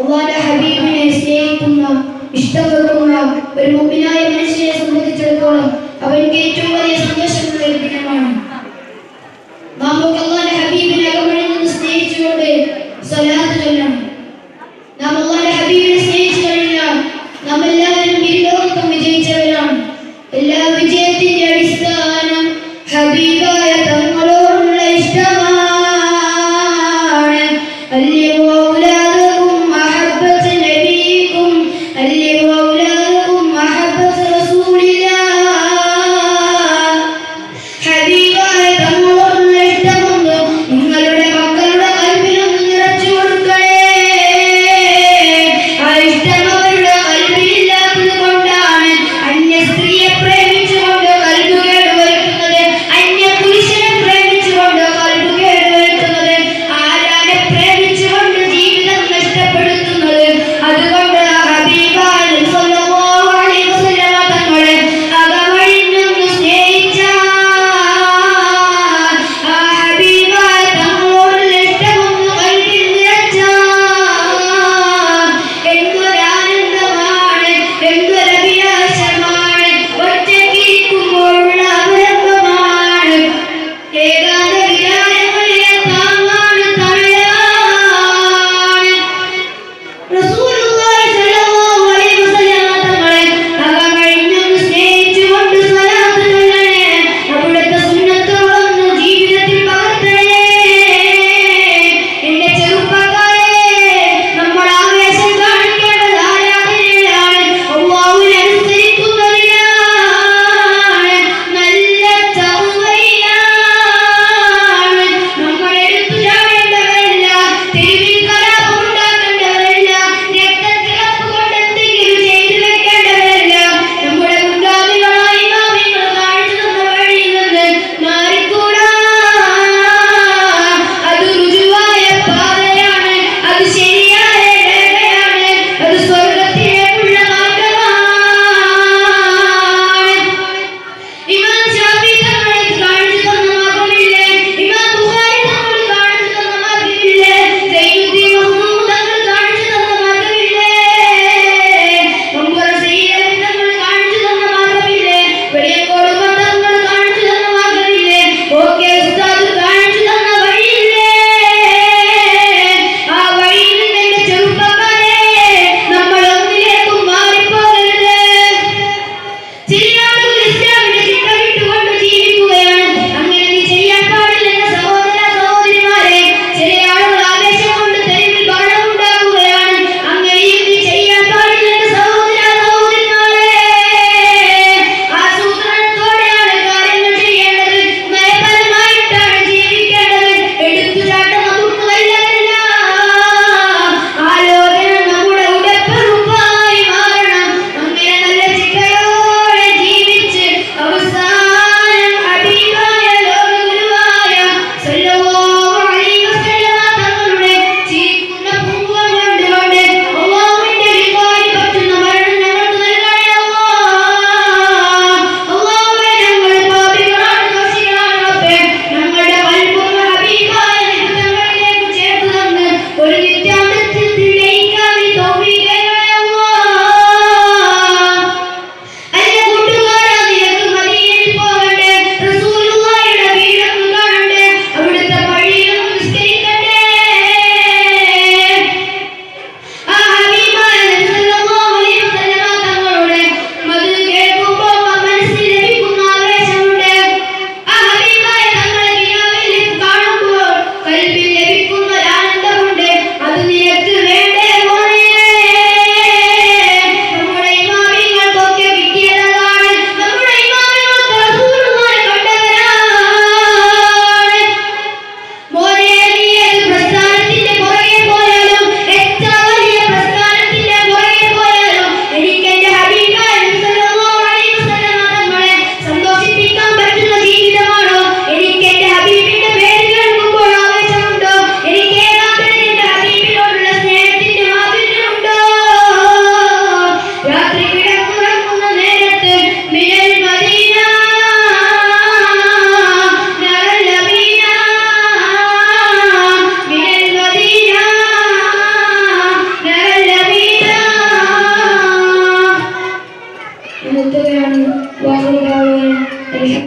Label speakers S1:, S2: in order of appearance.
S1: അള്ളാന്റെ ഹബീബിനെ സ്നേഹിക്കുന്ന ഇഷ്ടപ്പെടുന്ന ഒരു മുമ്പിനായ മനുഷ്യനെ സംബന്ധിച്ചിടത്തോളം അവർക്ക് ഏറ്റവും വലിയ സന്തോഷമുള്ള ഒരു ദിനമാണ്. നമുക്ക് അള്ളാന്റെ ഹബീബിനെ അകമഴിൽ നിന്ന് സ്നേഹിച്ചുകൊണ്ട് സ്വലാത്ത് ചൊല്ലണം. നാം അള്ളാന്റെ ഹബീബിനെ സ്നേഹിച്ചു കഴിഞ്ഞാൽ നാം എല്ലാവരും ലോകത്തും വിജയിച്ചവരാണ്. എല്ലാ